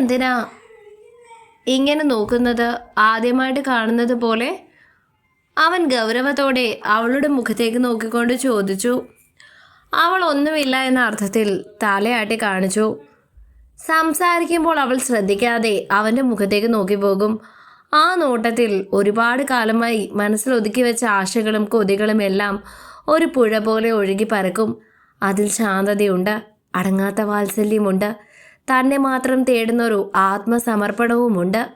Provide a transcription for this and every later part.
എന്തിനാ ഇങ്ങനെ നോക്കുന്നത്? ആദ്യമായിട്ട് കാണുന്നത് പോലെ അവൻ ഗൗരവത്തോടെ അവളുടെ മുഖത്തേക്ക് നോക്കിക്കൊണ്ട് ചോദിച്ചു. അവൾ ഒന്നുമില്ല എന്ന അർത്ഥത്തിൽ തലയാട്ടി കാണിച്ചു. സംസാരിക്കുമ്പോൾ അവൾ ശ്രദ്ധിക്കാതെ അവന്റെ മുഖത്തേക്ക് നോക്കിപ്പോകും ആ നോട്ടത്തിൽ ഒരുപാട് കാലമായി മനസ്സിൽ ഒതുക്കി വെച്ച ആശകളും കൊതികളും എല്ലാം ഒരു പുഴ പോലെ ഒഴുകി പരക്കും. അതിൽ ശാന്തതയുണ്ട് അടങ്ങാത്ത വാത്സല്യമുണ്ട്. തന്നെ മാത്രം തേടുന്നൊരു ആത്മസമർപ്പണവുമുണ്ട്.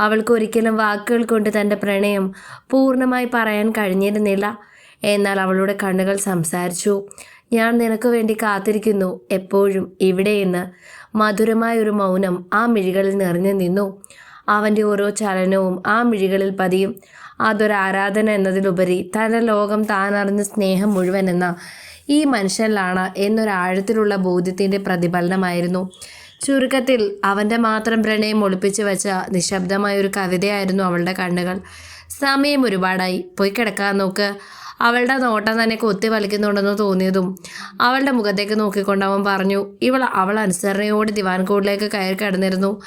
അവൾക്കൊരിക്കലും വാക്കുകൾ കൊണ്ട് തന്റെ പ്രണയം പൂർണമായി പറയാൻ കഴിഞ്ഞിരുന്നില്ല. എന്നാൽ അവളുടെ കണ്ണുകൾ സംസാരിച്ചു. ഞാൻ നിനക്ക് വേണ്ടി കാത്തിരിക്കുന്നു എപ്പോഴും ഇവിടെയെന്ന് മധുരമായ ഒരു മൗനം ആ മിഴികളിൽ നിറഞ്ഞു നിന്നു. അവന്റെ ഓരോ ചലനവും ആ മിഴികളിൽ പതിയും. അതൊരു ആരാധന എന്നതിലുപരി തന്റെ ലോകം താൻ അറിഞ്ഞ സ്നേഹം മുഴുവൻ എന്ന ഈ മനുഷ്യനിലാണ് എന്നൊരാഴത്തിലുള്ള ബോധ്യത്തിന്റെ പ്രതിഫലനമായിരുന്നു. ചുരുക്കത്തിൽ അവന്റെ മാത്രം പ്രണയം ഒളിപ്പിച്ചു വെച്ച നിശബ്ദമായ ഒരു കവിതയായിരുന്നു അവളുടെ കണ്ണുകൾ. സമയം ഒരുപാടായി. പോയി കിടക്കാൻ നോക്ക്. അവളുടെ നോട്ടം തന്നെ കൊത്തി വലിക്കുന്നുണ്ടെന്ന് തോന്നിയതും അവളുടെ മുഖത്തേക്ക് നോക്കിക്കൊണ്ട് അവൻ പറഞ്ഞു ഇവൾ അവൾ അനുസരണയോട് ദിവാൻ കൂടിലേക്ക് കയറി കിടന്നിരുന്നു.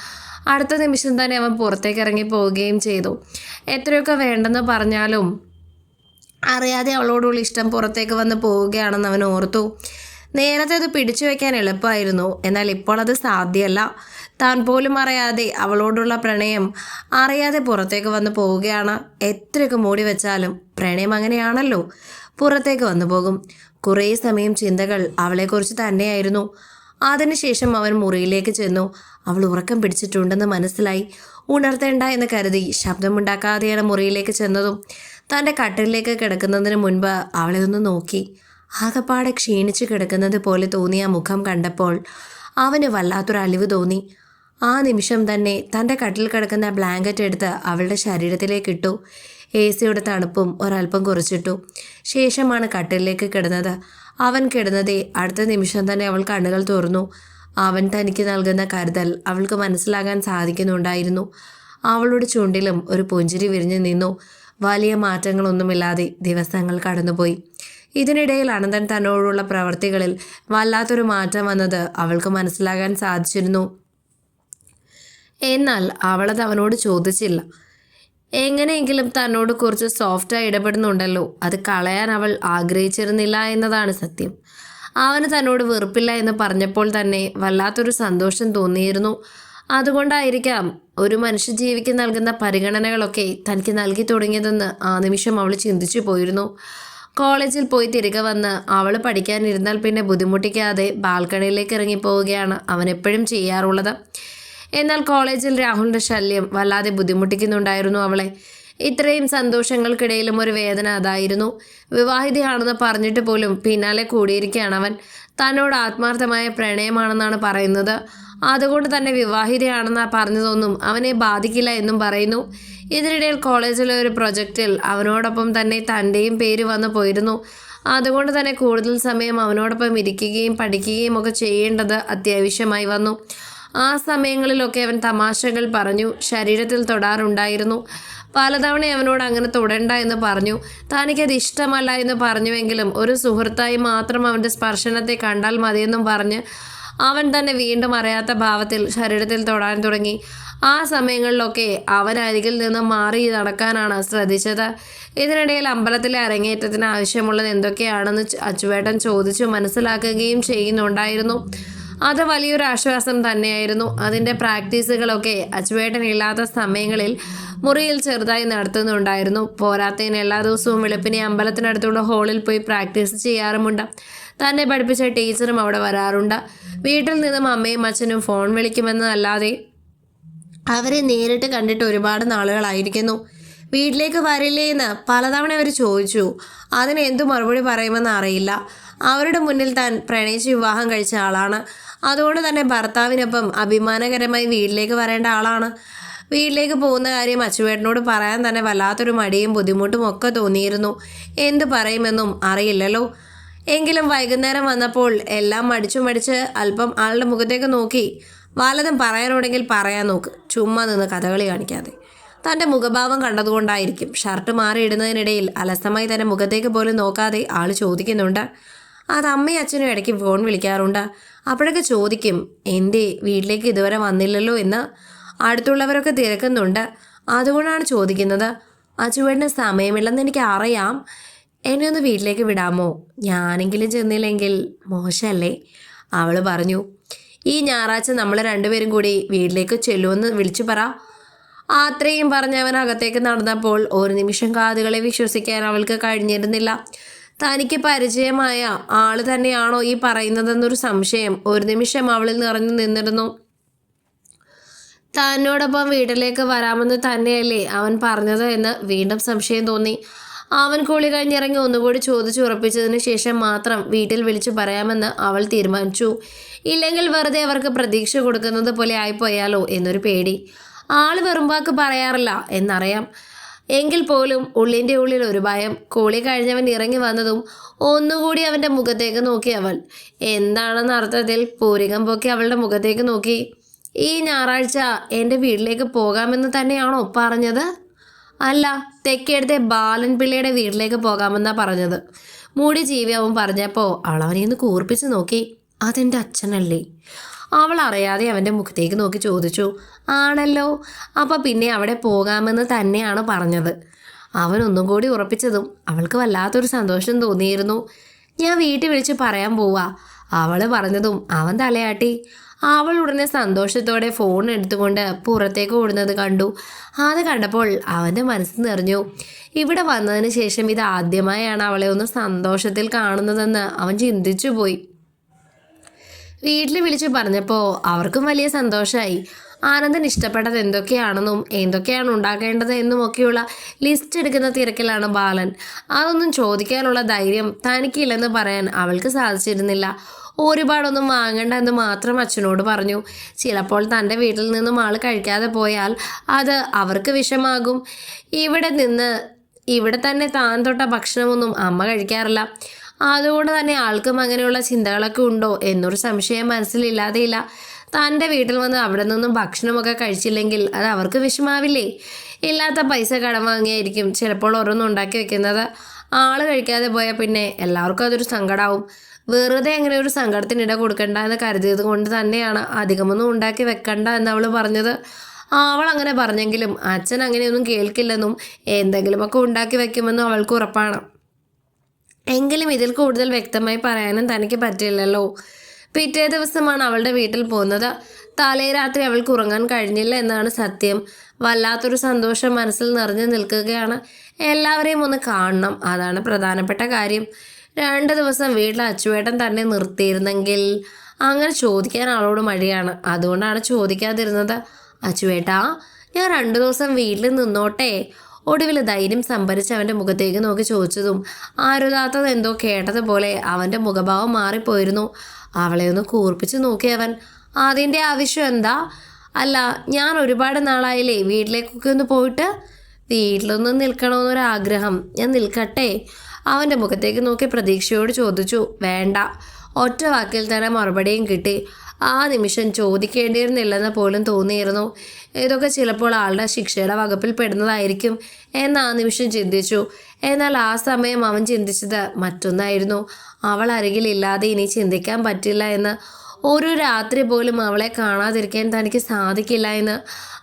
അടുത്ത നിമിഷം തന്നെ അവൻ പുറത്തേക്ക് ഇറങ്ങി പോവുകയും ചെയ്തു. എത്രയൊക്കെ വേണ്ടെന്ന് പറഞ്ഞാലും അറിയാതെ അവളോടുള്ള ഇഷ്ടം പുറത്തേക്ക് വന്ന് പോവുകയാണെന്ന് അവൻ ഓർത്തു. നേരത്തെ അത് പിടിച്ചു വയ്ക്കാൻ എളുപ്പമായിരുന്നു. എന്നാൽ ഇപ്പോൾ അത് സാധ്യമല്ല. താൻ പോലും അറിയാതെ അവളോടുള്ള പ്രണയം അറിയാതെ പുറത്തേക്ക് വന്ന് പോവുകയാണ്. എത്രയൊക്കെ മൂടി വെച്ചാലും പ്രണയം അങ്ങനെയാണല്ലോ. പുറത്തേക്ക് വന്നു പോകും. കുറേ സമയം ചിന്തകൾ അവളെക്കുറിച്ച് തന്നെയായിരുന്നു. അതിനുശേഷം അവൻ മുറിയിലേക്ക് ചെന്നു. അവൾ ഉറക്കം പിടിച്ചിട്ടുണ്ടെന്ന് മനസ്സിലായി. ഉണർത്തേണ്ട എന്ന് കരുതി ശബ്ദമുണ്ടാക്കാതെയാണ് മുറിയിലേക്ക് ചെന്നതും. തന്റെ കട്ടിലേക്ക് കിടക്കുന്നതിന് മുൻപ് അവളെ ഒന്ന് നോക്കി. ആകപ്പാടെ ക്ഷീണിച്ചു കിടക്കുന്നത് പോലെ തോന്നിയ മുഖം കണ്ടപ്പോൾ അവന് വല്ലാത്തൊരു അലിവ് തോന്നി. ആ നിമിഷം തന്നെ തന്റെ കട്ടിൽ കിടക്കുന്ന ബ്ലാങ്കറ്റ് എടുത്ത് അവളുടെ ശരീരത്തിലേക്ക് ഇട്ടു. എ സിയുടെ തണുപ്പും ഒരല്പം കുറച്ചിട്ടു. ശേഷമാണ് കട്ടിലേക്ക് കിടന്നത്. അവൻ കിടന്നതേ അടുത്ത നിമിഷം തന്നെ അവൾ കണ്ണുകൾ തുറന്നു. അവൻ തനിക്ക് നൽകുന്ന കരുതൽ അവൾക്ക് മനസ്സിലാകാൻ സാധിക്കുന്നുണ്ടായിരുന്നു. അവളുടെ ചുണ്ടിലും ഒരു പുഞ്ചിരി വിരിഞ്ഞു നിന്നു. വലിയ മാറ്റങ്ങളൊന്നുമില്ലാതെ ദിവസങ്ങൾ കടന്നുപോയി. ഇതിനിടയിൽ അനന്തൻ തന്നോടുള്ള പ്രവൃത്തികളിൽ വല്ലാത്തൊരു മാറ്റം വന്നത് അവൾക്ക് മനസ്സിലാകാൻ സാധിച്ചിരുന്നു. എന്നാൽ അവളത് അവനോട് ചോദിച്ചില്ല. എങ്ങനെയെങ്കിലും തന്നോട് കുറച്ച് സോഫ്റ്റായി ഇടപെടുന്നുണ്ടല്ലോ. അത് കളയാൻ അവൾ ആഗ്രഹിച്ചിരുന്നില്ല എന്നതാണ് സത്യം. അവന് തന്നോട് വെറുപ്പില്ല എന്ന് പറഞ്ഞപ്പോൾ തന്നെ വല്ലാത്തൊരു സന്തോഷം തോന്നിയിരുന്നു. അതുകൊണ്ടായിരിക്കാം ഒരു മനുഷ്യജീവിക്ക് നൽകുന്ന പരിഗണനകളൊക്കെ തനിക്ക് നൽകി തുടങ്ങിയതെന്ന് ആ നിമിഷം അവൾ ചിന്തിച്ചു പോയിരുന്നു. കോളേജിൽ പോയി തിരികെ വന്ന് അവൾ പഠിക്കാനിരുന്നാൽ പിന്നെ ബുദ്ധിമുട്ടിക്കാതെ ബാൽക്കണിയിലേക്ക് ഇറങ്ങി പോവുകയാണ് അവൻ എപ്പോഴും ചെയ്യാറുള്ളത്. എന്നാൽ കോളേജിൽ രാഹുലിന്റെ ശല്യം വല്ലാതെ ബുദ്ധിമുട്ടിക്കുന്നുണ്ടായിരുന്നു അവളെ. ഇത്രയും സന്തോഷങ്ങൾക്കിടയിലും ഒരു വേദന അതായിരുന്നു. വിവാഹിതയാണെന്ന് പറഞ്ഞിട്ട് പോലും പിന്നാലെ കൂടിയിരിക്കുകയാണ് അവൻ. തന്നോട് ആത്മാർത്ഥമായ പ്രണയമാണെന്നാണ് പറയുന്നത്. അതുകൊണ്ട് തന്നെ വിവാഹിതയാണെന്ന് പറഞ്ഞതൊന്നും അവനെ ബാധിക്കില്ല എന്നും പറയുന്നു. ഇതിനിടയിൽ കോളേജിലെ ഒരു പ്രൊജക്റ്റിൽ അവനോടൊപ്പം തന്നെ തന്റെയും പേര് വന്നു പോയിരുന്നു. അതുകൊണ്ട് തന്നെ കൂടുതൽ സമയം അവനോടൊപ്പം ഇരിക്കുകയും പഠിക്കുകയും ഒക്കെ ചെയ്യേണ്ടത് അത്യാവശ്യമായി വന്നു. ആ സമയങ്ങളിലൊക്കെ അവൻ തമാശകൾ പറഞ്ഞു ശരീരത്തിൽ തൊടാറുണ്ടായിരുന്നു. പലതവണ അവനോട് അങ്ങനെ തൊടണ്ട എന്ന് പറഞ്ഞു. തനിക്കത് ഇഷ്ടമല്ല എന്ന് പറഞ്ഞുവെങ്കിലും ഒരു സുഹൃത്തായി മാത്രം അവന്റെ സ്പർശനത്തെ കണ്ടാൽ മതിയെന്നും പറഞ്ഞ് അവൻ തന്നെ വീണ്ടും അറിയാത്ത ഭാവത്തിൽ ശരീരത്തിൽ തൊടാൻ തുടങ്ങി. ആ സമയങ്ങളിലൊക്കെ അവൻ അരികിൽ നിന്ന് മാറി നടക്കാനാണ് ശ്രദ്ധിച്ചത്. ഇതിനിടയിൽ അമ്പലത്തിലെ അരങ്ങേറ്റത്തിന് ആവശ്യമുള്ളത് എന്തൊക്കെയാണെന്ന് അച്ചുവേട്ടൻ ചോദിച്ചു മനസ്സിലാക്കുകയും ചെയ്യുന്നുണ്ടായിരുന്നു. അത് വലിയൊരു ആശ്വാസം തന്നെയായിരുന്നു. അതിന്റെ പ്രാക്ടീസുകളൊക്കെ അച്ചുവേട്ടൻ ഇല്ലാത്ത സമയങ്ങളിൽ മുറിയിൽ ചെറുതായി നടത്തുന്നുണ്ടായിരുന്നു. പോരാത്തതിന് എല്ലാ ദിവസവും വെളുപ്പിനെ അമ്പലത്തിനടുത്തുള്ള ഹോളിൽ പോയി പ്രാക്ടീസ് ചെയ്യാറുമുണ്ട്. തന്നെ പഠിപ്പിച്ച ടീച്ചറും അവിടെ വരാറുണ്ട്. വീട്ടിൽ നിന്നും അമ്മയും അച്ഛനും ഫോൺ വിളിക്കുമെന്നതല്ലാതെ അവരെ നേരിട്ട് കണ്ടിട്ട് ഒരുപാട് നാളുകളായിരിക്കുന്നു. വീട്ടിലേക്ക് വരില്ലേ എന്ന് പലതവണ അവർ ചോദിച്ചു. അതിന് എന്തു മറുപടി പറയുമെന്ന് അറിയില്ല. അവരുടെ മുന്നിൽ താൻ പ്രണയിച്ച് വിവാഹം കഴിച്ച ആളാണ്. അതുകൊണ്ട് തന്നെ ഭർത്താവിനൊപ്പം അഭിമാനകരമായി വീട്ടിലേക്ക് വരേണ്ട ആളാണ്. വീട്ടിലേക്ക് പോകുന്ന കാര്യം അച്ചുവേട്ടനോട് പറയാൻ തന്നെ വല്ലാത്തൊരു മടിയും ബുദ്ധിമുട്ടും ഒക്കെ തോന്നിയിരുന്നു. എന്ത് പറയുമെന്നും അറിയില്ലല്ലോ. എങ്കിലും വൈകുന്നേരം വന്നപ്പോൾ എല്ലാം മടിച്ചു മടിച്ച് അല്പം ആളുടെ മുഖത്തേക്ക് നോക്കി വലതും പറയാനുണ്ടെങ്കിൽ പറയാൻ നോക്ക്. ചുമ്മാ നിന്ന് കഥകളി കാണിക്കാതെ. തന്റെ മുഖഭാവം കണ്ടതുകൊണ്ടായിരിക്കും. ഷർട്ട് മാറിയിടുന്നതിനിടയിൽ അലസമായി തന്റെ മുഖത്തേക്ക് പോലും നോക്കാതെ ആൾ ചോദിക്കുന്നുണ്ട്. അത് അമ്മയും അച്ഛനും ഇടയ്ക്ക് ഫോൺ വിളിക്കാറുണ്ട്. അപ്പോഴൊക്കെ ചോദിക്കും എന്തേ വീട്ടിലേക്ക് ഇതുവരെ വന്നില്ലല്ലോ എന്ന്. അടുത്തുള്ളവരൊക്കെ തിരക്കുന്നുണ്ട്. അതുകൊണ്ടാണ് ചോദിക്കുന്നത് അച്ചുവേട്ടന് സമയമില്ലെന്ന് എനിക്ക് അറിയാം എന്നെ ഒന്ന് വീട്ടിലേക്ക് വിടാമോ? ഞാനെങ്കിലും ചെന്നില്ലെങ്കിൽ മോശമല്ലേ അവൾ പറഞ്ഞു ഈ ഞായറാഴ്ച നമ്മൾ രണ്ടുപേരും കൂടി വീട്ടിലേക്ക് ചെല്ലുമെന്ന് വിളിച്ചു പറ. അത്രയും പറഞ്ഞ് അവൻ അകത്തേക്ക് നടന്നപ്പോൾ ഒരു നിമിഷം കാതുകളെ വിശ്വസിക്കാൻ അവൾക്ക് കഴിഞ്ഞിരുന്നില്ല. തനിക്ക് പരിചയമായ ആൾ തന്നെയാണോ ഈ പറയുന്നതെന്നൊരു സംശയം ഒരു നിമിഷം അവളിൽ നിറഞ്ഞു നിന്നിരുന്നു. തന്നോടൊപ്പം വീട്ടിലേക്ക് വരാമെന്ന് തന്നെയല്ലേ അവൻ പറഞ്ഞത് എന്ന് വീണ്ടും സംശയം തോന്നി. അവൻ കുളി കഴിഞ്ഞിറങ്ങി ഒന്നുകൂടി ചോദിച്ചു ഉറപ്പിച്ചതിന് ശേഷം മാത്രം വീട്ടിൽ വിളിച്ചു പറയാമെന്ന് അവൾ തീരുമാനിച്ചു. ഇല്ലെങ്കിൽ വെറുതെ അവർക്ക് പ്രതീക്ഷ കൊടുക്കുന്നത് പോലെ ആയിപ്പോയാലോ എന്നൊരു പേടി. ആൾ വെറുമ്പാക്ക് പറയാറില്ല എന്നറിയാം. എങ്കിൽ പോലും ഉള്ളിന്റെ ഉള്ളിൽ ഒരു ഭയം. കോളി കഴിഞ്ഞവൻ ഇറങ്ങി വന്നതും ഒന്നുകൂടി അവന്റെ മുഖത്തേക്ക് നോക്കി അവൾ. എന്താണെന്ന അർത്ഥത്തിൽ പൂരികം പൊക്കി അവളുടെ മുഖത്തേക്ക് നോക്കി. ഈ ഞായറാഴ്ച എന്റെ വീട്ടിലേക്ക് പോകാമെന്ന് തന്നെയാണോ പറഞ്ഞത്? അല്ല തെക്കേടത്തെ ബാലൻ പിള്ളയുടെ വീട്ടിലേക്ക് പോകാമെന്നാ പറഞ്ഞത്. മൂടി ജീവി അവൻ പറഞ്ഞപ്പോൾ അവൾ അവനെ ഒന്ന് കൂർപ്പിച്ച് നോക്കി. അതെന്റെ അച്ഛനല്ലേ? അവൾ അറിയാതെ അവന്റെ മുഖത്തേക്ക് നോക്കി ചോദിച്ചു. ആണല്ലോ അപ്പം പിന്നെ അവിടെ പോകാമെന്ന് തന്നെയാണ് പറഞ്ഞത്. അവൻ ഒന്നും കൂടി ഉറപ്പിച്ചതും അവൾക്ക് വല്ലാത്തൊരു സന്തോഷം തോന്നിയിരുന്നു. ഞാൻ വീട്ടിൽ വിളിച്ച് പറയാൻ പോവാ. അവൾ പറഞ്ഞതും അവൻ തലയാട്ടി. അവൾ ഉടനെ സന്തോഷത്തോടെ ഫോൺ എടുത്തുകൊണ്ട് പുറത്തേക്ക് ഓടുന്നത് കണ്ടു. അത് കണ്ടപ്പോൾ അവന്റെ മനസ്സ് നിറഞ്ഞു. ഇവിടെ വന്നതിന് ശേഷം ഇത് ആദ്യമായാണ് അവളെ ഒന്ന് സന്തോഷത്തിൽ കാണുന്നതെന്ന് അവൻ ചിന്തിച്ചു പോയി. വീട്ടിൽ വിളിച്ച് പറഞ്ഞപ്പോൾ അവർക്കും വലിയ സന്തോഷമായി ആനന്ദൻ ഇഷ്ടപ്പെട്ടത് എന്തൊക്കെയാണെന്നും എന്തൊക്കെയാണ് ഉണ്ടാക്കേണ്ടത് എന്നുമൊക്കെയുള്ള ലിസ്റ്റ് എടുക്കുന്ന തിരക്കിലാണ് ബാലൻ. അതൊന്നും ചോദിക്കാനുള്ള ധൈര്യം തനിക്കില്ലെന്ന് പറയാൻ അവൾക്ക് സാധിച്ചിരുന്നില്ല. ഒരുപാടൊന്നും വാങ്ങണ്ട എന്ന് മാത്രം അച്ഛനോട് പറഞ്ഞു. ചിലപ്പോൾ തന്റെ വീട്ടിൽ നിന്നും ആൾ കഴിക്കാതെ പോയാൽ അത് അവർക്ക് വിഷമാകും. ഇവിടെ നിന്ന് ഇവിടെ തന്നെ താൻ തൊട്ട ഭക്ഷണമൊന്നും അമ്മ കഴിക്കാറില്ല. അതുകൊണ്ട് തന്നെ ആൾക്കും അങ്ങനെയുള്ള ചിന്തകളൊക്കെ ഉണ്ടോ എന്നൊരു സംശയം മനസ്സിലില്ലാതെയില്ല. തന്റെ വീട്ടിൽ വന്ന് അവിടെ നിന്നും ഭക്ഷണമൊക്കെ കഴിച്ചില്ലെങ്കിൽ അത് അവർക്ക് വിഷമാവില്ലേ? ഇല്ലാത്ത പൈസ കടം വാങ്ങിയായിരിക്കും ചിലപ്പോൾ ഓരോന്നും ഉണ്ടാക്കി വെക്കുന്നത്. ആൾ കഴിക്കാതെ പോയാൽ പിന്നെ എല്ലാവർക്കും അതൊരു സങ്കടമാവും വെറുതെ അങ്ങനെ ഒരു സങ്കടത്തിനിട കൊടുക്കണ്ട എന്ന് കരുതിയത് കൊണ്ട് തന്നെയാണ് അധികമൊന്നും ഉണ്ടാക്കി വെക്കണ്ട എന്ന് അവൾ പറഞ്ഞത്. അവൾ അങ്ങനെ പറഞ്ഞെങ്കിലും അച്ഛൻ അങ്ങനെയൊന്നും കേൾക്കില്ലെന്നും എന്തെങ്കിലുമൊക്കെ ഉണ്ടാക്കി വെക്കുമെന്നും അവൾക്ക് ഉറപ്പാണ്. എങ്കിലും ഇതിൽ കൂടുതൽ വ്യക്തമായി പറയാനും തനിക്ക് പറ്റില്ലല്ലോ. പിറ്റേ ദിവസമാണ് അവളുടെ വീട്ടിൽ പോകുന്നത്. തലേ രാത്രി അവൾക്ക് ഉറങ്ങാൻ കഴിഞ്ഞില്ല എന്നാണ് സത്യം. വല്ലാത്തൊരു സന്തോഷം മനസ്സിൽ നിറഞ്ഞു നിൽക്കുകയാണ്. എല്ലാവരെയും ഒന്ന് കാണണം. അതാണ് പ്രധാനപ്പെട്ട കാര്യം. രണ്ട് ദിവസം വീട്ടിൽ അച്ചുവേട്ടൻ തന്നെ നിർത്തിയിരുന്നെങ്കിൽ അങ്ങനെ ചോദിക്കാൻ ആളോട് മടിയാണ്. അതുകൊണ്ടാണ് ചോദിക്കാതിരുന്നത്. അച്ചുവേട്ടാ ഞാൻ രണ്ടു ദിവസം വീട്ടിൽ നിന്നോട്ടെ. ഒടുവിൽ ധൈര്യം സംഭരിച്ച് അവന്റെ മുഖത്തേക്ക് നോക്കി ചോദിച്ചതും ആരുതാത്തത് എന്തോ കേട്ടതുപോലെ അവന്റെ മുഖഭാവം മാറിപ്പോയിരുന്നു. അവളെ ഒന്ന് കൂർപ്പിച്ച് നോക്കി അവൻ. അതിന്റെ ആവശ്യം എന്താ? അല്ല ഞാൻ ഒരുപാട് നാളായില്ലേ വീട്ടിലേക്കൊക്കെ ഒന്ന് പോയിട്ട്? വീട്ടിലൊന്നും നിൽക്കണമെന്നൊരാഗ്രഹം. ഞാൻ നിൽക്കട്ടെ. അവന്റെ മുഖത്തേക്ക് നോക്കി പ്രതീക്ഷയോട് ചോദിച്ചു വേണ്ട. ഒറ്റ വാക്കിൽ തന്നെ മറുപടിയും കിട്ടി. ആ നിമിഷം ചോദിക്കേണ്ടിയിരുന്നില്ലെന്ന് പോലും തോന്നിയിരുന്നു. ഇതൊക്കെ ചിലപ്പോൾ ആളുടെ ശിക്ഷയുടെ വകുപ്പിൽ പെടുന്നതായിരിക്കും എന്ന് ആ നിമിഷം ചിന്തിച്ചു. എന്നാൽ ആ സമയം അവൻ ചിന്തിച്ചത് മറ്റൊന്നായിരുന്നു. അവൾ അരികിലില്ലാതെ ഇനി ചിന്തിക്കാൻ പറ്റില്ല എന്ന്. ഒരു രാത്രി പോലും അവളെ കാണാതിരിക്കാൻ തനിക്ക് സാധിക്കില്ല എന്ന്.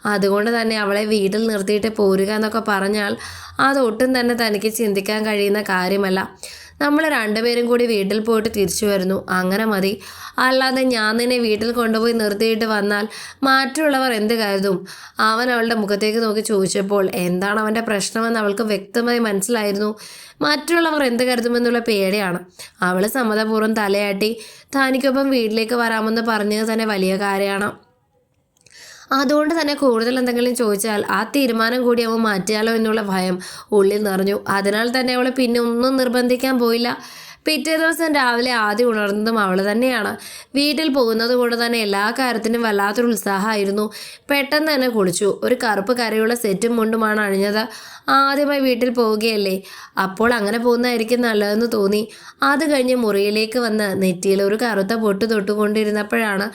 അതുകൊണ്ട് തന്നെ അവളെ വീട്ടിൽ നിർത്തിയിട്ട് പോരുക എന്നൊക്കെ പറഞ്ഞാൽ അതൊട്ടും തന്നെ തനിക്ക് ചിന്തിക്കാൻ കഴിയുന്ന കാര്യമല്ല. നമ്മൾ രണ്ടുപേരും കൂടി വീട്ടിൽ പോയിട്ട് തിരിച്ചു വരുന്നു. അങ്ങനെ മതി. അല്ലാതെ ഞാൻ നിന്നെ വീട്ടിൽ കൊണ്ടുപോയി നിർത്തിയിട്ട് വന്നാൽ മറ്റുള്ളവർ എന്ത് കരുതും? അവൻ അവളുടെ മുഖത്തേക്ക് നോക്കി ചോദിച്ചപ്പോൾ എന്താണ് അവന്റെ പ്രശ്നമെന്ന് അവൾക്ക് വ്യക്തമായി മനസ്സിലായിരുന്നു. മറ്റുള്ളവർ എന്ത് കരുതുമെന്നുള്ള പേടിയാണ്. അവൾ സമ്മതപൂർവം തലയാട്ടി തനിക്കൊപ്പം വീട്ടിലേക്ക് വരാമെന്ന് പറഞ്ഞത് തന്നെ വലിയ കാര്യമാണ്. അതുകൊണ്ട് തന്നെ കൂടുതൽ എന്തെങ്കിലും ചോദിച്ചാൽ ആ തീരുമാനം കൂടി അവൻ മാറ്റിയാലോ എന്നുള്ള ഭയം ഉള്ളിൽ നിറഞ്ഞു. അതിനാൽ തന്നെ അവളെ പിന്നെ ഒന്നും നിർബന്ധിക്കാൻ പോയില്ല. പിറ്റേ ദിവസം രാവിലെ ആദ്യം ഉണർന്നതും അവൾ തന്നെയാണ്. വീട്ടിൽ പോകുന്നത് കൊണ്ട് തന്നെ എല്ലാ കാര്യത്തിനും വല്ലാത്തൊരു ഉത്സാഹമായിരുന്നു. പെട്ടെന്ന് തന്നെ കുളിച്ചു. ഒരു കറുപ്പ് കരയുള്ള സെറ്റും മുണ്ടുമാണ് അണിഞ്ഞത്. ആദ്യമായി വീട്ടിൽ പോവുകയല്ലേ? അപ്പോൾ അങ്ങനെ പോകുന്നതായിരിക്കും നല്ലതെന്ന് തോന്നി. അത് കഴിഞ്ഞ് മുറിയിലേക്ക് വന്ന് നെറ്റിയിൽ ഒരു കറുത്ത പൊട്ട് തൊട്ടുകൊണ്ടിരുന്നപ്പോഴാണ്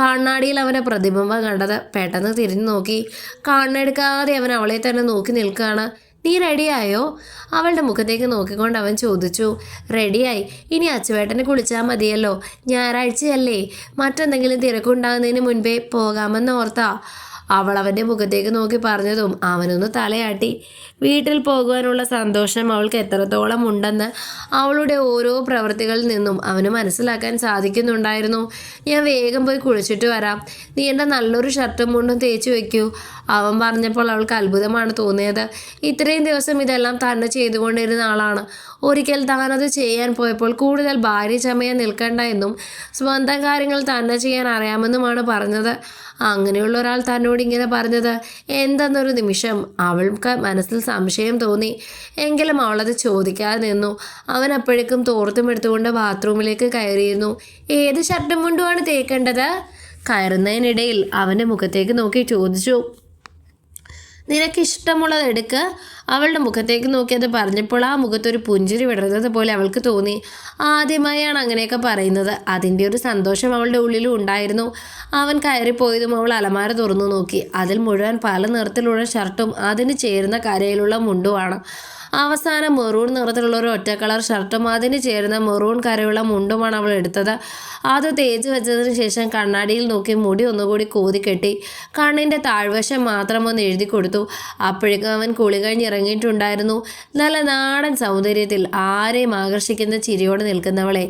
കണ്ണാടിയിൽ അവനെ പ്രതിബിംബം കണ്ടത്. പെട്ടെന്ന് തിരിഞ്ഞു നോക്കി. കണ്ണെടുക്കാതെ അവൻ അവളെ തന്നെ നോക്കി നിൽക്കുകയാണ്. നീ റെഡിയായോ അവളുടെ മുഖത്തേക്ക് നോക്കിക്കൊണ്ട് അവൻ ചോദിച്ചു റെഡിയായി ഇനി അച്ചുവേട്ടനെ കുളിച്ചാൽ മതിയല്ലോ. ഞായറാഴ്ചയല്ലേ. മറ്റെന്തെങ്കിലും തിരക്കുണ്ടാകുന്നതിന് മുൻപേ പോകാമെന്ന് ഓർത്താ. അവൾ അവന്റെ മുഖത്തേക്ക് നോക്കി പറഞ്ഞതും അവനൊന്ന് തലയാട്ടി. വീട്ടിൽ പോകുവാനുള്ള സന്തോഷം അവൾക്ക് എത്രത്തോളം ഉണ്ടെന്ന് അവളുടെ ഓരോ പ്രവൃത്തികളിൽ നിന്നും അവന് മനസ്സിലാക്കാൻ സാധിക്കുന്നുണ്ടായിരുന്നു. ഞാൻ വേഗം പോയി കുളിച്ചിട്ട് വരാം. നീ എന്റെ നല്ലൊരു ഷർട്ടും മുണ്ടും തേച്ച് വെക്കൂ. അവൻ പറഞ്ഞപ്പോൾ അവൾക്ക് അത്ഭുതമാണ് തോന്നിയത്. ഇത്രയും ദിവസം ഇതെല്ലാം തന്നെ ചെയ്തുകൊണ്ടിരുന്ന ആളാണ്. ഒരിക്കൽ താനത് ചെയ്യാൻ പോയപ്പോൾ കൂടുതൽ ഭാര്യ ചമയാൻ നിൽക്കണ്ട എന്നും സ്വന്തം കാര്യങ്ങൾ തന്നെ ചെയ്യാൻ അറിയാമെന്നുമാണ് പറഞ്ഞത്. അങ്ങനെയുള്ള ഒരാൾ തന്നോട് ഇങ്ങനെ പറഞ്ഞത്. എന്തെന്നൊരു നിമിഷം അവൾക്ക് മനസ്സിൽ സംശയം തോന്നി. എങ്കിലും അവളത് ചോദിക്കാതെ നിന്നു. അവൻ അപ്പോഴേക്കും തോർത്തും എടുത്തുകൊണ്ട് ബാത്റൂമിലേക്ക് കയറിയിരുന്നു. ഏത് ഷർട്ടും മുണ്ടുമാണ് തേക്കേണ്ടത്? കയറുന്നതിനിടയിൽ അവന്റെ മുഖത്തേക്ക് നോക്കി ചോദിച്ചു. നിനക്കിഷ്ടമുള്ളത് എടുക്ക്. അവളുടെ മുഖത്തേക്ക് നോക്കി അത് പറഞ്ഞപ്പോൾ ആ മുഖത്തൊരു പുഞ്ചിരി വിടരുന്നത് പോലെ അവൾക്ക് തോന്നി. ആദ്യമായാണ് അങ്ങനെയൊക്കെ പറയുന്നത്. അതിന്റെ ഒരു സന്തോഷം അവളുടെ ഉള്ളിലും ഉണ്ടായിരുന്നു. അവൻ കയറിപ്പോയതും അവൾ അലമാര തുറന്നു നോക്കി. അതിൽ മുഴുവൻ പല നിറത്തിലുള്ള ഷർട്ടും അതിന് ചേരുന്ന കരയിലുള്ള മുണ്ടുമാണ്. അവസാനം മെറൂൺ നിറത്തിലുള്ള ഒരു ഒറ്റ കളർ ഷർട്ടും അതിന് ചേരുന്ന മെറൂൺ കരയുള്ള മുണ്ടുമാണ് അവൾ എടുത്തത്. അത് തേച്ച് വെച്ചതിന് ശേഷം കണ്ണാടിയിൽ നോക്കി മുടി ഒന്നുകൂടി കോതി കെട്ടി കണ്ണിന്റെ താഴ്വശം മാത്രം ഒന്ന് എഴുതി കൊടുത്തു. അപ്പോഴേക്കും അവൻ കുളി കഴിഞ്ഞ് ഇറങ്ങിയിട്ടുണ്ടായിരുന്നു. നല്ല നാടൻ സൗന്ദര്യത്തിൽ ആരെയും ആകർഷിക്കുന്ന ചിരിയോടെ നിൽക്കുന്നവളെ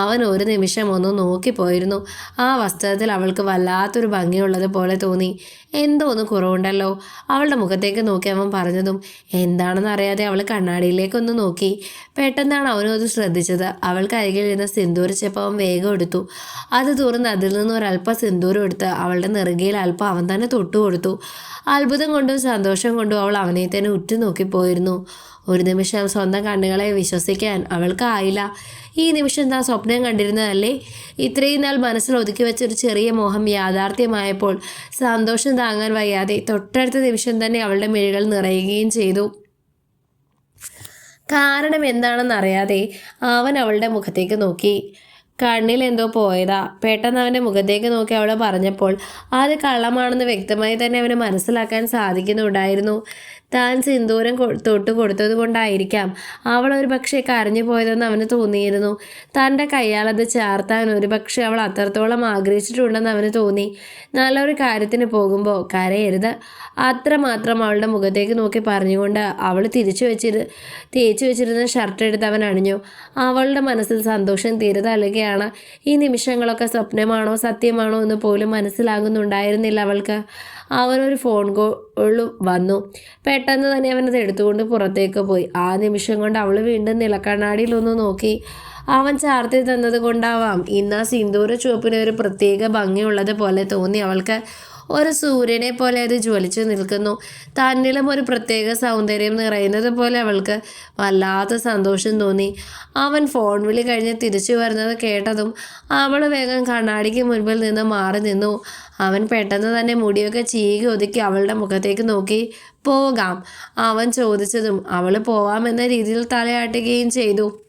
അവൻ ഒരു നിമിഷം ഒന്ന് നോക്കിപ്പോയിരുന്നു. ആ വസ്ത്രത്തിൽ അവൾക്ക് വല്ലാത്തൊരു ഭംഗിയുള്ളത് പോലെ തോന്നി. എന്തോ ഒന്ന് കുറവുണ്ടല്ലോ. അവളുടെ മുഖത്തേക്ക് നോക്കി അവൻ പറഞ്ഞതും എന്താണെന്ന് അറിയാതെ അവൾ കണ്ണാടിയിലേക്കൊന്ന് നോക്കി. പെട്ടെന്നാണ് അവനും അത് ശ്രദ്ധിച്ചത്. അവൾക്ക് അരികിലിരുന്ന സിന്ദൂര ചെപ്പ് വേഗം എടുത്തു. അത് തുറന്ന് അതിൽ നിന്ന് ഒരല്പം സിന്ദൂരം എടുത്ത് അവളുടെ നെറുകയിൽ അല്പം അവൻ തന്നെ തൊട്ടു കൊടുത്തു. അത്ഭുതം കൊണ്ടും സന്തോഷം കൊണ്ടും അവൾ അവനെ തന്നെ ഉറ്റുനോക്കിപ്പോയിരുന്നു ഒരു നിമിഷം സ്വന്തം കണ്ണുകളെ വിശ്വസിക്കാൻ അവൾക്കായില്ല. ഈ നിമിഷം താൻ സ്വപ്നം കണ്ടിരുന്നതല്ലേ? ഇത്രയും നാൾ മനസ്സിൽ ഒതുക്കി വെച്ചൊരു ചെറിയ മോഹം യാഥാർത്ഥ്യമായപ്പോൾ സന്തോഷം താങ്ങാൻ വയ്യാതെ തൊട്ടടുത്ത നിമിഷം തന്നെ അവളുടെ മിഴികൾ നിറയുകയും ചെയ്തു. കാരണം എന്താണെന്നറിയാതെ അവൻ അവളുടെ മുഖത്തേക്ക് നോക്കി. കണ്ണിൽ എന്തോ പോയതാ. പെട്ടെന്ന് അവന്റെ മുഖത്തേക്ക് നോക്കി അവൾ പറഞ്ഞപ്പോൾ അത് കള്ളമാണെന്ന് വ്യക്തമായി തന്നെ അവന് മനസ്സിലാക്കാൻ സാധിക്കുന്നുണ്ടായിരുന്നു. താൻ സിന്ദൂരം കൊ- തൊട്ട് കൊടുത്തത് കൊണ്ടായിരിക്കാം. അവൾ ഒരു പക്ഷേ കരഞ്ഞു പോയതെന്ന് അവന് തോന്നിയിരുന്നു. തന്റെ കയ്യാളത് ചാർത്താൻ ഒരു പക്ഷേ അവൾ അത്രത്തോളം ആഗ്രഹിച്ചിട്ടുണ്ടെന്ന് അവന് തോന്നി. നല്ലൊരു കാര്യത്തിന് പോകുമ്പോൾ കരയരുത്. അത്രമാത്രം അവളുടെ മുഖത്തേക്ക് നോക്കി പറഞ്ഞുകൊണ്ട് അവൾ തിരിച്ചു വെച്ചിരു തേച്ചു വെച്ചിരുന്ന ഷർട്ട് എടുത്ത് അവൻ അണിഞ്ഞു. അവളുടെ മനസ്സിൽ സന്തോഷം തീരതല്ലുകയാണ് ഈ നിമിഷങ്ങളൊക്കെ സ്വപ്നമാണോ സത്യമാണോ എന്ന് പോലും മനസ്സിലാകുന്നുണ്ടായിരുന്നില്ല അവൾക്ക്. അവനൊരു ഫോൺ കോൾ വന്നു. പെട്ടെന്ന് തന്നെ അവനത് എടുത്തുകൊണ്ട് പുറത്തേക്ക് പോയി. ആ നിമിഷം കൊണ്ട് അവൾ വീണ്ടും നിലക്കണ്ണാടിയിലൊന്ന് നോക്കി. അവൻ ചാർത്തി തന്നത് കൊണ്ടാവാം. ഇന്ന് ആ സിന്ദൂര ചുവപ്പിന് ഒരു പ്രത്യേക ഭംഗിയുള്ളത് പോലെ തോന്നി. അവൾക്ക് ഒരു സൂര്യനെ പോലെ അത് ജ്വലിച്ചു നിൽക്കുന്നു. തന്നിലും ഒരു പ്രത്യേക സൗന്ദര്യം നിറയുന്നത് പോലെ അവൾക്ക് വല്ലാത്ത സന്തോഷം തോന്നി. അവൻ ഫോൺ വിളി കഴിഞ്ഞ് തിരിച്ചു വരുന്നത് കേട്ടതും അവൾ വേഗം കണ്ണാടിക്ക് മുൻപിൽ നിന്ന് മാറി നിന്നു. അവൻ പെട്ടെന്ന് തന്നെ മുടിയൊക്കെ ചീകി ഒതുക്കി അവളുടെ മുഖത്തേക്ക് നോക്കി. പോകാം അവൻ ചോദിച്ചതും അവൾ പോവാമെന്ന രീതിയിൽ തലയാട്ടുകയും ചെയ്തു.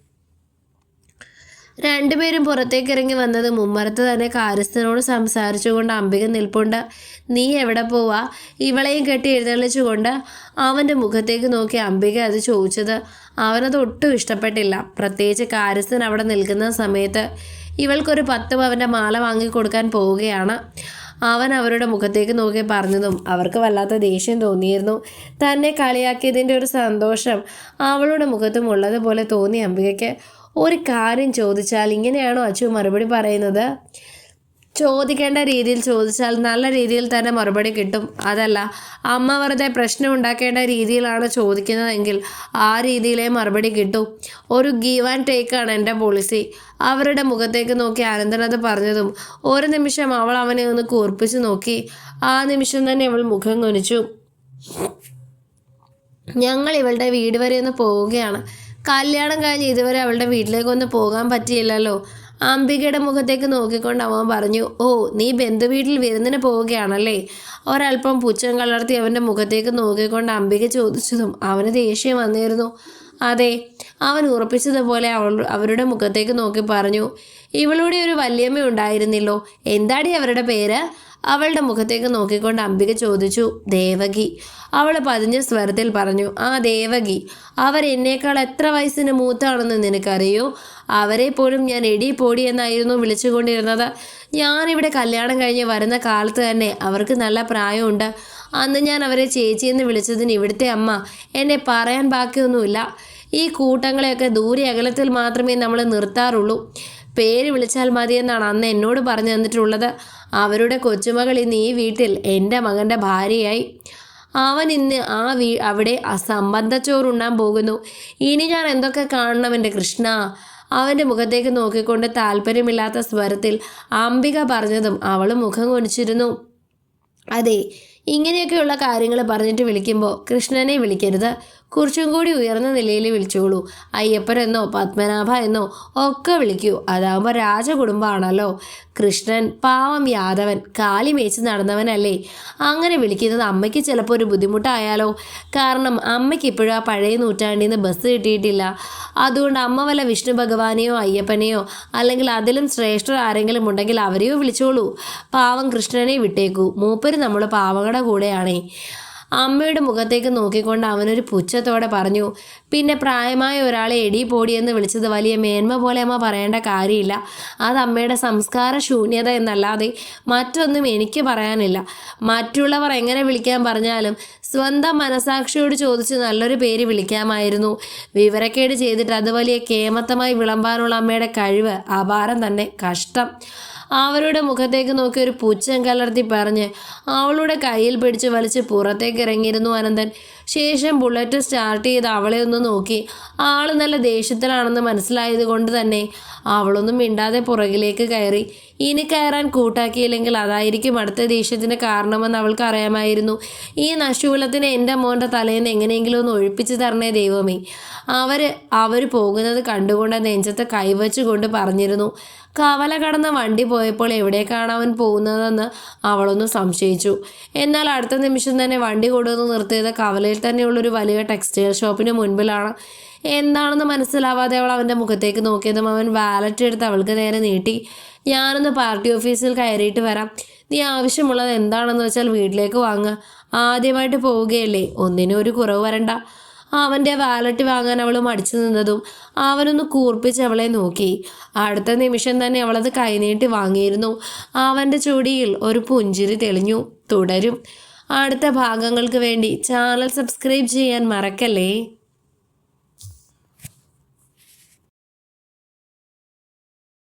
രണ്ടുപേരും പുറത്തേക്ക് ഇറങ്ങി വന്നത് മുമ്മറത്ത് തന്നെ കാര്യസ്ഥനോട് സംസാരിച്ചുകൊണ്ട് അംബിക നിൽപ്പുണ്ട്. നീ എവിടെ പോവാ? ഇവളെയും കെട്ടി എഴുന്നള്ളിച്ചുകൊണ്ട് അവന്റെ മുഖത്തേക്ക് നോക്കി അംബിക അത് ചോദിച്ചത്. അവനത് ഒട്ടും ഇഷ്ടപ്പെട്ടില്ല. പ്രത്യേകിച്ച് കാര്യസ്ഥൻ അവിടെ നിൽക്കുന്ന സമയത്ത് ഇവൾക്കൊരു പത്ത് പവന്റെ മാല വാങ്ങിക്കൊടുക്കാൻ പോവുകയാണ്. അവൻ അവരുടെ മുഖത്തേക്ക് നോക്കി പറഞ്ഞതും അവർക്ക് വല്ലാത്ത ദേഷ്യം തോന്നിയിരുന്നു. തന്നെ കളിയാക്കിയതിന്റെ ഒരു സന്തോഷം അവളുടെ മുഖത്തും ഉള്ളതുപോലെ തോന്നി അംബികയ്ക്ക്. ഒരു കാര്യം ചോദിച്ചാൽ ഇങ്ങനെയാണോ അച്ചു മറുപടി പറയുന്നത്? ചോദിക്കേണ്ട രീതിയിൽ ചോദിച്ചാൽ നല്ല രീതിയിൽ തന്നെ മറുപടി കിട്ടും. അതല്ല അമ്മ വെറുതെ പ്രശ്നം ഉണ്ടാക്കേണ്ട രീതിയിലാണ് ചോദിക്കുന്നതെങ്കിൽ ആ രീതിയിലേ മറുപടി കിട്ടും. ഒരു ഗീവ് ആൻഡ് ആണ് എന്റെ പോളിസി അവരുടെ മുഖത്തേക്ക് നോക്കി അനന്തനത് പറഞ്ഞതും ഒരു നിമിഷം അവൾ അവനെ ഒന്ന് കൂർപ്പിച്ച് നോക്കി. ആ നിമിഷം തന്നെ അവൾ മുഖം കൊനിച്ചു. ഞങ്ങൾ ഇവളുടെ വീട് വരെ ഒന്ന് പോവുകയാണ്. കല്യാണം കഴിഞ്ഞ് ഇതുവരെ അവളുടെ വീട്ടിലേക്ക് വീട്ടിലേക്കൊന്ന് പോകാൻ പറ്റിയില്ലല്ലോ. അംബികയുടെ മുഖത്തേക്ക് നോക്കിക്കൊണ്ട് അവൻ പറഞ്ഞു ഓ നീ ബന്ധു ബന്ധുവീട്ടിൽ വിരുന്നിന് പോവുകയാണല്ലേ? ഒരല്പം പുച്ഛം കലർത്തി അവന്റെ മുഖത്തേക്ക് നോക്കിക്കൊണ്ട് അംബിക ചോദിച്ചതും അവന് ദേഷ്യം വന്നിരുന്നു. അതെ അവൻ ഉറപ്പിച്ചതുപോലെ അവൾ അവരുടെ മുഖത്തേക്ക് നോക്കി പറഞ്ഞു ഇവളുടെ ഒരു വല്യമ്മ ഉണ്ടായിരുന്നില്ലോ എന്താടി അവരുടെ പേര്? അവളുടെ മുഖത്തേക്ക് നോക്കിക്കൊണ്ട് അംബിക ചോദിച്ചു ദേവകി. അവൾ പതിഞ്ഞ സ്വരത്തിൽ പറഞ്ഞു ആ ദേവകി അവർ എന്നേക്കാൾ എത്ര വയസ്സിന് മൂത്താണെന്ന് നിനക്കറിയോ? അവരെ പോലും ഞാൻ എടി പൊടി എന്നായിരുന്നു വിളിച്ചുകൊണ്ടിരുന്നത്. ഞാനിവിടെ കല്യാണം കഴിഞ്ഞ് വരുന്ന കാലത്ത് തന്നെ അവർക്ക് നല്ല പ്രായമുണ്ട്. അന്ന് ഞാൻ അവരെ ചേച്ചി എന്ന് വിളിച്ചതിന് ഇവിടുത്തെ അമ്മ എന്നെ പറയാൻ ബാക്കിയൊന്നുമില്ല. ഈ കൂട്ടങ്ങളെയൊക്കെ ദൂരെ അകലത്തിൽ മാത്രമേ നമ്മൾ നിർത്താറുള്ളൂ. പേര് വിളിച്ചാൽ മതിയെന്നാണ് അന്ന് എന്നോട് പറഞ്ഞു തന്നിട്ടുള്ളത്. അവരുടെ കൊച്ചുമകൾ ഇന്ന് ഈ വീട്ടിൽ എന്റെ മകന്റെ ഭാര്യയായി. അവൻ ഇന്ന് ആ വീ അവിടെ സംബന്ധച്ചോറുണ്ണാൻ പോകുന്നു. ഇനി ഞാൻ എന്തൊക്കെ കാണണം എന്റെ കൃഷ്ണ? അവന്റെ മുഖത്തേക്ക് നോക്കിക്കൊണ്ട് താല്പര്യമില്ലാത്ത സ്വരത്തിൽ അംബിക പറഞ്ഞതും അവൾ മുഖം കൊനിച്ചിരുന്നു അതെ ഇങ്ങനെയൊക്കെയുള്ള കാര്യങ്ങൾ പറഞ്ഞിട്ട് വിളിക്കുമ്പോൾ കൃഷ്ണനെ വിളിക്കരുത്. കുറച്ചും കൂടി ഉയർന്ന നിലയിൽ വിളിച്ചോളൂ. അയ്യപ്പനെന്നോ പത്മനാഭ എന്നോ ഒക്കെ വിളിക്കൂ. അതാകുമ്പോൾ രാജകുടുംബമാണല്ലോ കൃഷ്ണൻ പാവം യാദവൻ കാലി മേച്ച് നടന്നവനല്ലേ. അങ്ങനെ വിളിക്കുന്നത് അമ്മയ്ക്ക് ചിലപ്പോൾ ഒരു ബുദ്ധിമുട്ടായാലോ? കാരണം അമ്മയ്ക്ക് ഇപ്പോഴും ആ പഴയ നൂറ്റാണ്ടിൽ നിന്ന് ബസ് കിട്ടിയിട്ടില്ല. അതുകൊണ്ട് അമ്മ വല്ല വിഷ്ണു ഭഗവാനെയോ അയ്യപ്പനെയോ അല്ലെങ്കിൽ അതിലും ശ്രേഷ്ഠർ ആരെങ്കിലും ഉണ്ടെങ്കിൽ അവരെയോ വിളിച്ചോളൂ. പാവം കൃഷ്ണനെ വിട്ടേക്കൂ. മൂപ്പര് നമ്മൾ പാവങ്ങളുടെ കൂടെയാണേ. അമ്മയുടെ മുഖത്തേക്ക് നോക്കിക്കൊണ്ട് അവനൊരു പുച്ഛത്തോടെ പറഞ്ഞു പിന്നെ പ്രായമായ ഒരാളെ എടി പോടിയെന്ന് വിളിച്ചത് വലിയ മേന്മ പോലെ അമ്മ പറയേണ്ട കാര്യമില്ല. അത് അമ്മയുടെ സംസ്കാര ശൂന്യത എന്നല്ലാതെ മറ്റൊന്നും എനിക്ക് പറയാനില്ല. മറ്റുള്ളവർ എങ്ങനെ വിളിക്കാൻ പറഞ്ഞാലും സ്വന്തം മനസാക്ഷിയോട് ചോദിച്ച് നല്ലൊരു പേര് വിളിക്കാമായിരുന്നു. വിവരക്കേട് ചെയ്തിട്ട് അത് വലിയ കേമത്തമായി വിളമ്പാനുള്ള അമ്മയുടെ കഴിവ് അപാരം തന്നെ. കഷ്ടം. അവരുടെ മുഖത്തേക്ക് നോക്കി ഒരു പുച്ഛം കലർത്തി പറഞ്ഞ് അവളുടെ കയ്യിൽ പിടിച്ച് വലിച്ച് പുറത്തേക്ക് ഇറങ്ങിയിരുന്നു അനന്തൻ. ശേഷം ബുള്ളറ്റ് സ്റ്റാർട്ട് ചെയ്ത് അവളെ ഒന്ന് നോക്കി. ആൾ നല്ല ദേഷ്യത്തിലാണെന്ന് മനസ്സിലായത് കൊണ്ട് തന്നെ അവളൊന്നും മിണ്ടാതെ പുറകിലേക്ക് കയറി. ഇനി കയറാൻ കൂട്ടാക്കിയില്ലെങ്കിൽ അതായിരിക്കും അടുത്ത ദേഷ്യത്തിന് കാരണമെന്ന് അവൾക്ക് അറിയാമായിരുന്നു. ഈ നശൂലത്തിന് എന്റെ മോന്റെ തലേന്ന് എങ്ങനെയെങ്കിലും ഒന്ന് ഒഴിപ്പിച്ച് തരണേ ദൈവമേ. അവർ അവർ പോകുന്നത് കണ്ടുകൊണ്ട് നെഞ്ചത്ത് കൈവച്ചുകൊണ്ട് പറഞ്ഞിരുന്നു. കവല കടന്ന് വണ്ടി പോയപ്പോൾ എവിടേക്കാണ് അവൻ പോകുന്നതെന്ന് അവളൊന്ന് സംശയിച്ചു. എന്നാൽ അടുത്ത നിമിഷം തന്നെ വണ്ടി കൊണ്ടുവന്ന് നിർത്തിയത് കവലയിൽ തന്നെയുള്ളൊരു വലിയ ടെക്സ്റ്റൈൽ ഷോപ്പിന് മുൻപിലാണ്. എന്താണെന്ന് മനസ്സിലാവാതെ അവൾ അവന്റെ മുഖത്തേക്ക് നോക്കിയതും അവൻ വാലറ്റ് എടുത്ത് അവൾക്ക് നേരെ നീട്ടി. ഞാനൊന്ന് പാർട്ടി ഓഫീസിൽ കയറിയിട്ട് വരാം. നീ ആവശ്യമുള്ളത് എന്താണെന്ന് വെച്ചാൽ വീട്ടിലേക്ക് വാങ്ങുക ആദ്യമായിട്ട് പോവുകയല്ലേ. ഒന്നിനും ഒരു കുറവ് വരണ്ട. അവന്റെ വാലറ്റ് വാങ്ങാൻ അവൾ മടിച്ചു നിന്നതും അവനൊന്ന് കൂർപ്പിച്ച് അവളെ നോക്കി. അടുത്ത നിമിഷം തന്നെ അവളത് കൈനീട്ടി വാങ്ങിയിരുന്നു. അവന്റെ ചുടിയിൽ ഒരു പുഞ്ചിരി തെളിഞ്ഞു. തുടരും. അടുത്ത ഭാഗങ്ങൾക്ക് വേണ്ടി ചാനൽ സബ്സ്ക്രൈബ് ചെയ്യാൻ മറക്കല്ലേ?